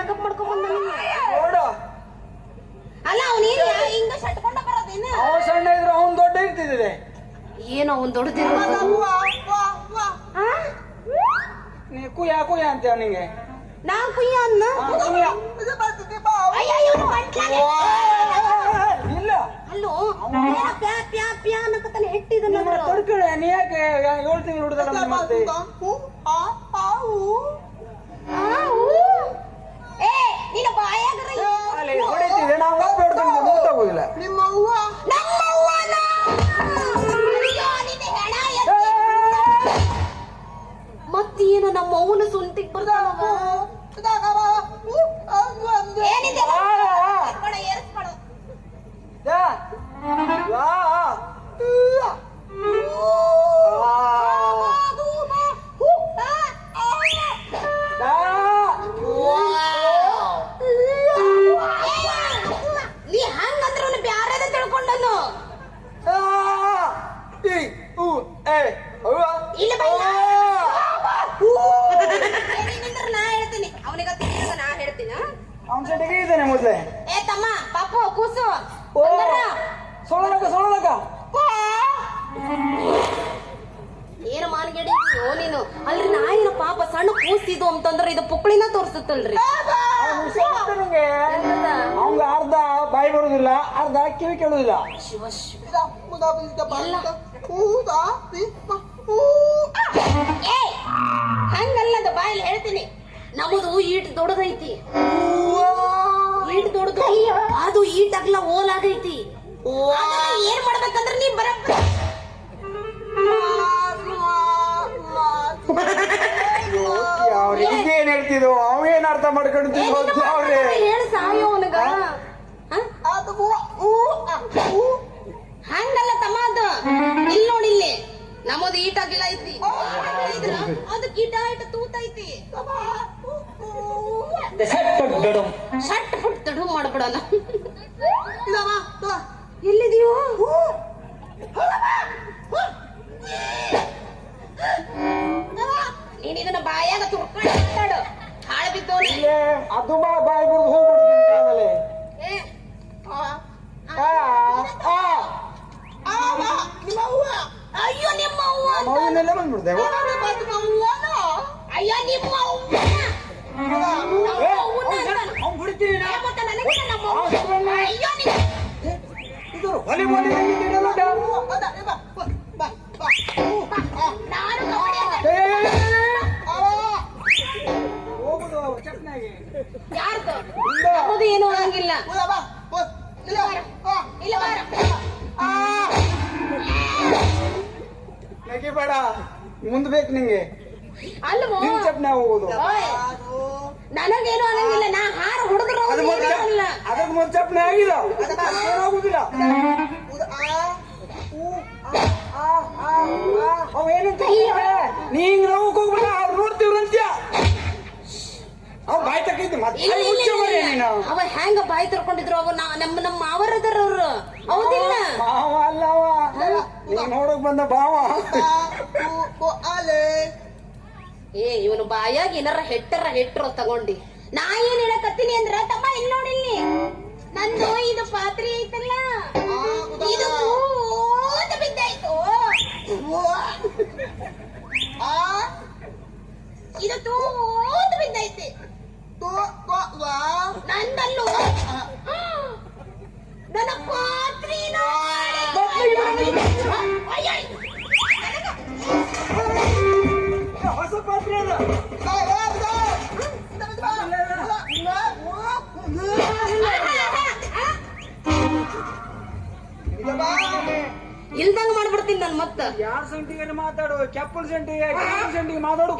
Backup ಮಾಡ್ಕೊಂಡ್ ನೋಡು. ಅಲ್ಲ ಅವನೇನ್ ಹಿಂಗ ಸೆಟ್ಕೊಂಡ ಬರೋದೇನ ಅವ ಸಣ್ಣ ಇದ್ರು ಅವನ್ ದೊಡ್ಡ ಇರ್ತಿದ್ದೆ ಏನೋ ಅವ್ನ್ ದೊಡ್ಡದಿರೋ ನೀ ಕುಯ್ಯ ಕುಯ್ಯ ಅಂತ ಅವನಿಗೆ ನಾ ಕುಯ್ಯ ಅನ್ನ. ಇಲ್ಲ. ಅಲ್ಲೋ ಪ್ಯಾ ಪ್ಯಾ ಪ್ಯಾ ಅನ್ನಕತ್ತಾನೆ ಹೆಟ್ಟಿದನ ನಿಮ್ಮ ನೀ ಯಾಕೆ ಏಳು ತಿಂಗಳು ಹುಡುದಲ್ಲ ಮತ್ತೆ? ಆ ಆ ಊ. ಆ ಅಲ್ಲಿ ಹೊಡಿತೀವಿ ನಾವು ಒಬ್ಬ ಹಿಡ್ಕೊಂಡು ನಿನ್ನ ಹೆಣ ಎತ್ತಿ. ಮತ್ತೇನು ನಮ್ಮ ಅವನ ಸುಂಟಿಗ್ ಬರ್ತಾನವ? ಏನಿದೆ? ಏರ್ಸ್ಕೊಳ. ಇದು ಕೂಸಿದು ಅಂತಂದ್ರೆ ಇದು ಪುಕ್ಳಿನ ತೋರಿಸುತ್ತಲ್ರಿ. ಅವಂಗ ಅರ್ಧ ಬಾಯಿ ಬರುದಿಲ್ಲ ಅರ್ಧ ಕಿವಿ ಕೇಳುದಿಲ್ಲ. ಶಿವ ಶಿವ. ಹಂಗಲ್ಲದ ಬಾಯಲ್ಲಿ ಹೇಳ್ತೀನಿ. ನಮ್ಮದು ಈಟ್ ದೊಡ್ಡದೈತಿ. ಈಟ್ ದೊಡ್ಡದು ಅದು ಈಟ್ ಅಗ್ಲ ಓಲಾಗೈತಿ. ಆಗೈತಿ ಏನ್ ಮಾಡ್ಬೇಕಂದ್ರೆ ನೀ ಬರಬ್ಬ ಅವ್ರು ಈಗೇನ್ ಹೇಳ್ತಿದ್ವು? ಅವೇನ್ ಅರ್ಥ ಮಾಡ್ಕೊಂಡಿದ್ವು ಅವ್ರೆ? ಹೇಳ ಸಾಯೋ ಅವನಗ. ಹಂಗಲ್ಲ ತಮ್ಮ ಅದು. ಇಲ್ಲಿ ನೋಡಿ ಇಲ್ಲಿ. ನಮ್ಮದು ಈಟ ಗಿಡ ಐತಿ. ಅದು ಗಿಡ ಇಟ್ಟು ತೂತೈತಿ ಸಟ್ ಪುಟ್ ದಡು ಮಾಡ್ಬಿಡೋಣ. ಯಾರ್ದು ಏನು ಆಗಂಗಿಲ್ಲ ಇಲ್ಲ ಬಾರ ನಗಿಬೇಡ ಮುಂದ್ ಬೇಕು ನಿಂಗೆ. ಅಲ್ವೋ? ನಿನ್ ಚಟ್ನಾಗ ಹೋಗುದು? ನನಗೇನು ಆಗಂಗಿಲ್ಲ ನಾ ಹಾರ ಹುಡುಗರು ಅದು ಮೊದ್ಲು ಅದಕ್ಕೆ ಮೊದ್ಲು ಆಗಿಲ್ಲ. ಅವ ಏನಂತ ನೀ ಹಿಂಗ್ ನಾವು ಹೋಗ್ಬೇಡ ಅವ್ರು ನೋಡ್ತೀವ್ರಂತ್ಯ ಅವ್ ಬಾಯ್ ತಕ್ಕೈತಿ ಮತ್ತೆ ಮುಚ್ಚ ಮರೆ. ನೀನು. ಅವ ಹೆಂಗ ಬಾಯಿ ತರ್ಕೊಂಡಿದ್ರು ಅವ? ನಮ್ಮ ನಮ್ಮ ಮಾವರದಾರ ಅವ್ರು. ಹೌದಿಲ್ಲ? ಮಾವ ಅಲ್ಲವ. ನೀ ನೋಡಕ್ ಬಂದ ಭಾವ ಏ ಇವನು ಬಾಯಾಗ ಏನಾರ ಹೆಟ್ಟರ ಹೆಟ್ಟರ ತಗೊಂಡಿ. ನಾ ಏನ್ ಹೇಳಕತ್ತೀನಿ ಅಂದ್ರ ತಮ್ಮ ಇಲ್ಲಿ. ನೋಡಿಲ್ಲಿ ನಂದು ಇದು ಪಾತ್ರೆ ಐತಲ್ಲ? ಇದು ಬಿದ್ದಾಯ್ತು. ಇದು ತೂತ ಬಿದ್ದೈತಿ ನಂದಲ್ಲೂ. ನನ್ನ ಇಲ್ದಂಗ ಮಾಡ್ಬಿಡ್ತೀನಿ ನಾನು ಮತ್ತ. ಯಾರ ಸಂಟಿಗೆ ಮಾತಾಡು? ಚಪ್ಪಲ್ ಸಂಟಿಗೆ ಕೆಂಪಲ್ ಸಂಟಿಗೆ ಮಾತಾಡು.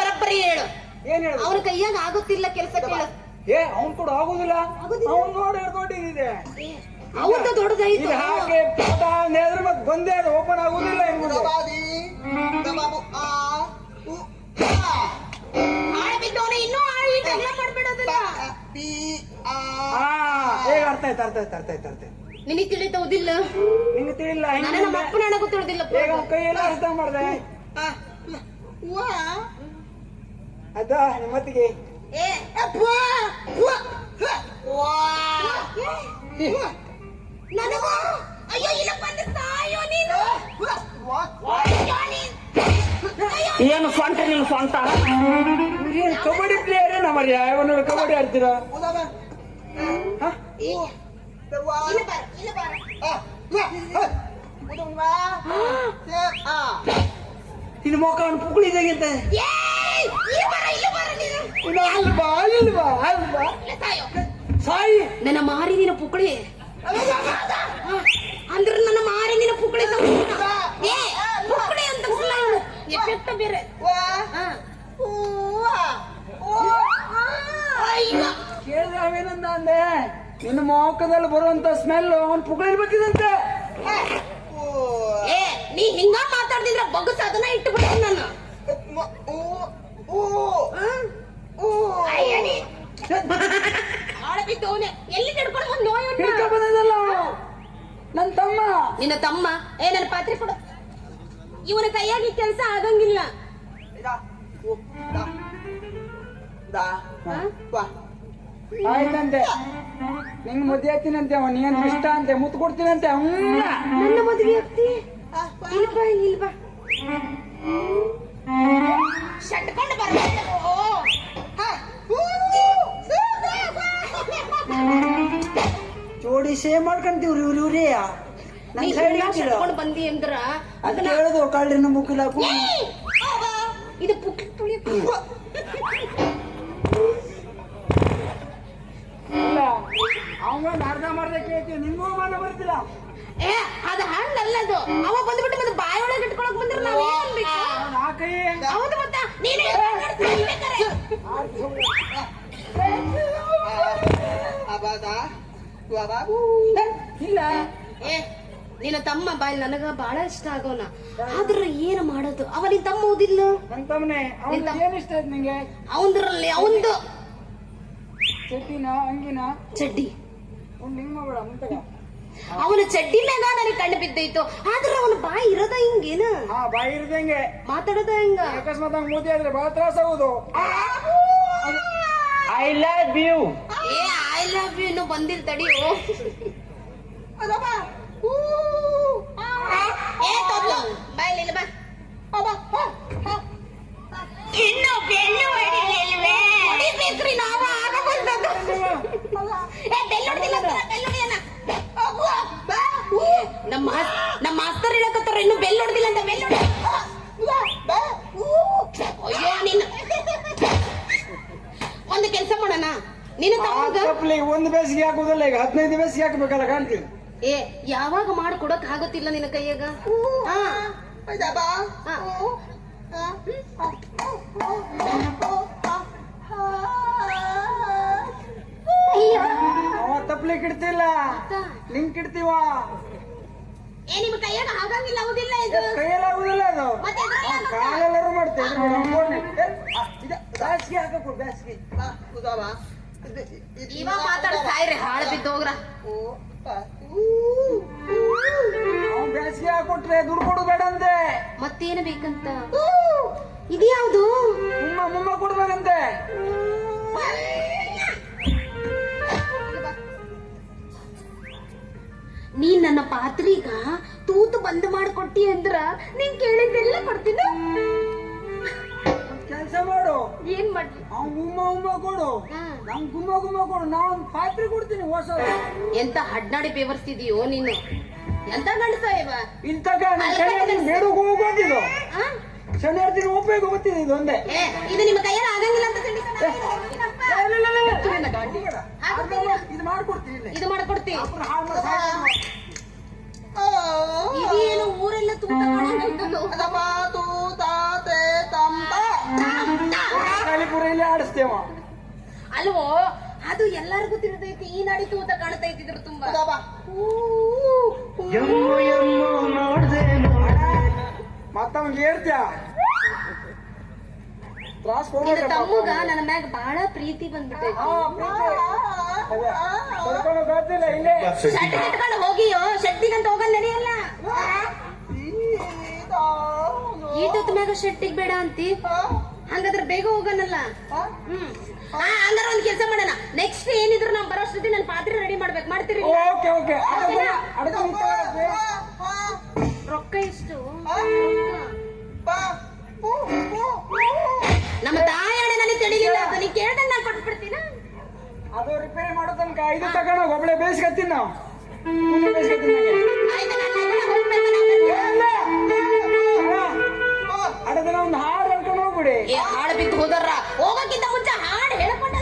ಬರಬ್ಬರಿ ಹೇಳು. ಏನ್ ಹೇಳು? ಅವ್ರ ಕೈಯಾಗ ಆಗುತ್ತಿಲ್ಲ ಕೆಲಸ ಕೇಳ. ಏ ಅವ್ನ್ ಕೂಡ ಆಗುದಿಲ್ಲ. ಅವ್ನ್ ನೋಡಿ ದೊಡ್ಡದಿದೆ ಅವತ್ತ ದೊಡ್ಡದೈತಿ ಹಾಗೆ ಪಟ ನೇದ್ರ ಮತ್ ಬಂದೇ ಅದು ಓಪನ್ ಆಗುದಿಲ್ಲ ಅರ್ಥ ಆಯ್ತು ಅರ್ಥ ಆಯ್ತು ಅರ್ಥ ಆಯ್ತು ಅರ್ಥ ಆಯ್ತು. ನಿನಗೆ ತಿಳಿಲ್ಲ ನಾನು ನಮ್ಮ ಅಪ್ಪನ ನನಗೂ ತಿಳಿದಿಲ್ಲ ಈಗ ಕೈ ಎಲ್ಲ ಅರ್ಥ ಮಾಡ್ದೆ? ವಾ ಅದ ನಿಮ್ಮತ್ತಿಗೆ ಏ ಅಪ್ಪ ವಾ ನನಗ ಏನು ಸ್ವಂಟ ನೀನು ಸ್ವಂಟ ಇವ್ರೇನ್ ಕಬಡ್ಡಿ ಪ್ಲೇಯರ್ ನಮ್ಮರಿ ಯಾವನ ಕಬಡ್ಡಿ ಆಡ್ತೀರಾ? ಹ? ಇಲ್ಲ ಬಾರ ಇಲ್ಲ ಬಾರ. ನಿನ್ನ ಮೊಕ ಅವ್ನು ಪುಕ್ಕಳಿದಾಗಂತೆ ಏಯ್ ಇಲ್ಲ ಬಾರ ಇಲ್ಲ ಬಾರ ನೀನು. ಇನ್ನು ಅಲ್ವಾ ಇಲ್ವಾ ಅಲ್ವಾ ಇಲ್ಲ ಸಾಯೋ ಸಾಯಿ. ನನ್ನ ಮಾರಿ ನಿನ್ನ ಪುಕ್ಕಳಿ ಅಂದ್ರ ನನ್ನ ಮಾರಿ ನಿನ್ನ ಪುಕ್ಕಳಿ ಸಂಸ್ಕೃತ. ಏ ಪುಕ್ಕಳಿ ಅಂತ ಎಫೆಕ್ಟ್ ಬೇರೆ ಹಾ. ಅಯ್ಯೋ. ಕೇಳಿದ್ರೆ ಅವೇನಂದ ಅಂದೆ. ನಿನ್ನ ಮೊಕದಲ್ಲಿ ಬರುವಂತ ಸ್ಮೆಲ್ ಅವ್ನು ಬರ್ತಿದಂತೆ ಏ ನೀ ಹಿಂಗ ಮಾತಾಡ್ತಿದ್ರ ಬಗ್ಗಸ್ ಅದನ್ನ ಇಟ್ಟು ಬಿಡ್ತೀನಿ ನಾನು. ಎಲ್ಲಿ ಹಿಡ್ಕೊಂಡು ಬಂದ್ ನೋಯ್ ಅವನು? ನನ್ನ ತಮ್ಮ. ನಿನ್ನ ತಮ್ಮ? ಏ ನನ್ನ ಪಾತ್ರೆ ಕೊಡು. ಇವನ ಕೈಯಾಗಿ ಕೆಲಸ ಆಗಂಗಿಲ್ಲ. ಹಾ? ಆಯ್ತಂತೆ. ನಿಂಗ್ ಮುದ್ದೆ ಆಗ್ತೀನಂತೆ ಅವ ನೀನ್ ಇಷ್ಟ ಅಂತೆ ಮುತ್ತು ಕೊಡ್ತೀನಂತೆ. ನನ್ನ ಮದುವೆ ಆಗ್ತಿ ಇಲ್ಬಾ ಇಲ್ಬಾ ಶಟ್ಕೊಂಡು ಜೋಡಿ ಸೇವ್ ಮಾಡ್ಕೊಂತೀವ್ರಿ ಇವ್ರಿ ಇವ್ರಿ? ನನ್ ಸೈಡ್ ಬಂದಿ ಅಂದ್ರ ಅದ್ ಅದನ್ನ ಹೇಳೋದು ಕಳ್ಳಿನ ಮುಕ್ಕಿಲ್ಲ! ಇದು ಪುಕ್ಕಿ ತುಳಿ ಇಲ್ಲ ಅವಂಗ ಅರ್ಧ ಮರ್ಧ ಕೇಳ್ತೀವಿ ನಿಮ್ಗೂ ಮಾಡ ಬರ್ತಿಲ್ಲ ಏ ಅದು ಹಣ್ಣಲ್ಲ ಅದು ಅವ ಬಂದ್ಬಿಟ್ಟು ಮತ್ತೆ ಬಾಯೊಳಗೆ ಇಟ್ಕೊಳಕ್ ಬಂದ್ರ ನಾವೇನ್ ಅನ್ಬೇಕು ಅವ್ನ್ ಆ ಕೈ ಹೌದು ಮತ್ತ ನೀನೇ ಇಲ್ಲ ಏ ನಿನ್ನ ತಮ್ಮ ಬಾಯಿ ನನಗ ಬಹಳ ಇಷ್ಟ ಆಗೋನ. ಆದ್ರೆ ಏನ್ ಮಾಡೋದು? ಅವ ನಿನ್ ತಮ್ಮ ಓದಿಲ್ಲ ನನ್ ತಮ್ಮನೆ ಏನ್ ಇಷ್ಟ ಆಯ್ತು ನಿಂಗೆ? ಅವಂದ್ರಲ್ಲಿ ಅವಂದು ಚಡ್ಡಿನ ಅಂಗಿನ? ಚಡ್ಡಿ. ಹಿಂಗ್ ಅವನ ಚಡ್ಡಿ ಮ್ಯಾಗ ನನಗೆ ಕಣ್ಣು ಬಿದ್ದೈತು ಆದ್ರೆ ಅವನ ಬಾಯಿ ಇರೋದ ಹಿಂಗೇನ? ಹಾ ಬಾಯಿ ಇರದಂಗೆ ಮಾತಾಡೋದ ಹಿಂಗ? ಅಕಸ್ಮಾತ್ ಹಂಗ್ ಮೋದಿ ಆದ್ರೆ ಬಹಳ ತ್ರಾಸ ಆಗೋದು. ಐ ಲವ್ ಯು ಏ ಐ ಲವ್ ಯು ಇನ್ನು ಬಂದಿಲ್ ತಡಿಯೋ. ಏ ತೊದ್ಲು ಬಾಯ್ ಇಲ್ಲ ಬಾ. ಇನ್ನು ಬೆನ್ನು ಹೊಡಿಲಿಲ್ವೇ? ಹೊಡಿಬೇಕ್ರಿ ನಾವ ಆಗಬಲ್ದದು ಏ ಬೆನ್ನು ಹೊಡಿಲಿಲ್ಲ. ನಮ್ಮ ನಮ್ಮ ಮಾಸ್ತರ್ ಹೇಳಕತ್ತಾರ ಇನ್ನು ಬೆಲ್ ಹೊಡೆದಿಲ್ಲ ಅಂತ ಬೆಲ್ಲು ಅಯ್ಯೋ ನೀನು ಒಂದು ಕೆಲಸ ಮಾಡೋಣ. ನಿನ್ನ ತಮ್ಮಗ ಒಂದು ಬೇಸಿಗೆ ಹಾಕುದಿಲ್ಲ ಈಗ ಹದಿನೈದು ಬೇಸಿಗೆ ಹಾಕ್ಬೇಕಲ್ಲ ಕಾಣ್ತೀವಿ ಏ ಯಾವಾಗ ಮಾಡಿ ಕೊಡಕ್ ಆಗುತ್ತಿಲ್ಲ ನಿನ್ನ ಕೈಯಾಗ? ಹಾ. ಹಾ. ಅಯ್ಯೋ. ಅವ ತಪ್ಪಲಿ ಕಿಡ್ತಿಲ್ಲ ಅಕ್ಕ, ನಿಂಗ್ ಕಿಡ್ತೀವ ಏ ನಿಮ್ ಕೈಯಾಗ ಆಗಂಗಿಲ್ಲ ಹೌದಿಲ್ಲ ಇದು ಕೈಯಲ್ಲಿ ಆಗುದಿಲ್ಲ ಅದು ಮತ್ತೆ ಎದ್ರಲ್ಲಿ ಅವ್ನ್ ಕಾಲೆಲ್ಲರೂ ಮಾಡ್ತೇವೆ ಬೇಸಿಗೆ ಹಾಕಬೇಕು ಬೇಸಿಗೆ ಇವಾಗ ಮಾತಾಡ ಸಾಯ್ರಿ ಹಾಳು ಬಿದ್ದೋಗ್ರ. ಅವ್ನ್ ಬೇಸಿಗೆ ಹಾಕೊಟ್ರೆ ದುಡ್ಡು ಕೊಡು ಬೇಡ ಮತ್ತೇನು ಬೇಕಂತ? ಇದ್ಯಾವ್ದು? ಮುಮ್ಮ ಮುಮ್ಮ ಕೊಡ್ಬೇಕಂತೆ. ನೀನ್ ನನ್ನ ಪಾತ್ರೀಗ ತೂತು ಬಂದ್ ಮಾಡ್ಕೊಟ್ಟಿ ಅಂದ್ರ ನೀನ್ ಕೇಳಿದ್ದೆಲ್ಲ ಕೊಡ್ತೀನ? ಕೆಲಸ ಮಾಡು. ಏನ್ ಮಾಡ್ಲಿ ಅವ್ನ್ ಗುಮ್ಮ ಉಮ್ಮ ಕೊಡು. ಹಾ. ನಮ್ ಗುಮ್ಮ ಗುಮ್ಮ ಕೊಡು. ನಾ ಒಂದ್ ಪಾತ್ರೆ ಕೊಡ್ತೀನಿ ಹೊಸ ಎಂತ ಹಡ್ನಾಡಿ ಬೇವರ್ಸ್ತಿದೀಯೋ ನೀನು? ಎಂತ ಗಂಡಸ ಇವ? ಇಂಥ ಮೇಡಕ್ಕೆ ಹೋಗೋದಿಲ್ಲ ಶನಿವಾರ ದಿನ ಉಪಯೋಗ ಗೊತ್ತಿದೆ ಇದು ಒಂದೇ. ಇದು ನಿಮ್ಮ ಕೈಯಲ್ಲಿ ಆಗಂಗಿಲ್ಲ ಅಂತ ಖಂಡಿತ ಇಲ್ಲ, ಇಲ್ಲ, ಇಲ್ಲ, ಗಾಡಿ. ಇದು ಮಾಡ್ಕೊಡ್ತೀನಿ ಇದು ಮಾಡ್ಕೊಡ್ತೀವಿ ಮಾಡಿ ಊರೆಲ್ಲ ತೂತ ಮಾಡಂಗಿಲ್ಲ ಅದವಾ ತೂತ ತೇ ತಂಬ. ಇಲ್ಲಿ ಆಡಿಸ್ತೇವ. ಅಲ್ವೋ? ಅದು ಎಲ್ಲರಿಗೂ ತಿಳಿದೈತಿ ಈ ನಾಡಿ ತೂತ ಕಾಣ್ತಾ ಇದ್ದಿದ್ರು ತುಂಬಾ. ಮತ್ತವ್ಗೆ ಹೇಳ್ತ್ಯಾ? ತ್ರಾಸ್ ತಮ್ಮಗ ನನ್ನ ಮ್ಯಾಗ ಬಹಳ ಪ್ರೀತಿ ಬಂದ್ಬಿಟ್ಟೈತಿ. ಇಲ್ಲೇ. ಶರ್ಟ್ ಇಟ್ಕೊಂಡು ಹೋಗಿಯೋ? ಶಕ್ತಿಗಂತ ಹೋಗಲ್ ನಡೆಯಲ್ಲ ಈಟೊತ್ತ ಮ್ಯಾಗ ಶೆಟ್ಟಿಗ್ ಬೇಡ ಅಂತಿ. ಹಂಗಾದ್ರೆ ಬೇಗ ಹೋಗೋಣಲ್ಲ? ಹ್ಮ್. ಹಂಗಾರೆ ಒಂದ್ ಕೆಲಸ ಮಾಡೋಣ. ನೆಕ್ಸ್ಟ್ ಏನಿದ್ರು ನಾವು ಬರೋಷ್ಟೊತ್ತಿ ನನ್ನ ಪಾತ್ರೆ ರೆಡಿ ಮಾಡ್ಬೇಕು. ಮಾಡ್ತೀರಿ ಓಕೆ ಓಕೆ. ಅಡಕೆ ರೊಕ್ಕ ಎಷ್ಟು? ನಮ್ಮ ತಾಯಣ್ಣ ನನಗೆ ತಿಳಿಲಿಲ್ಲ ಅದನ್ನ ನೀ ಕೇಳ್ದಂಗ್ ನಾನು ಕೊಟ್ಬಿಡ್ತೀನ? ಅದು ರಿಪೇರಿ ಮಾಡೋ ತನಕ ಇದು ತಗೋಣ ಒಬ್ಳೆ ಬೇಯಿಸ್ಕತ್ತೀನಿ ನಾವು. ನೀನೇ. ಬೇಯಿಸ್ಕತ್ತೀನಿ. ಅಡದನ ಒಂದು ಹಾಡು ಏ ಹಾಡ್ ಬಿದ್ದು ಹೋದರ್ರ. ಹೋಗಕ್ಕಿಂತ ಮುಂಚೆ ಹಾಡ್ ಹೇಳ್ಕೊಂಡು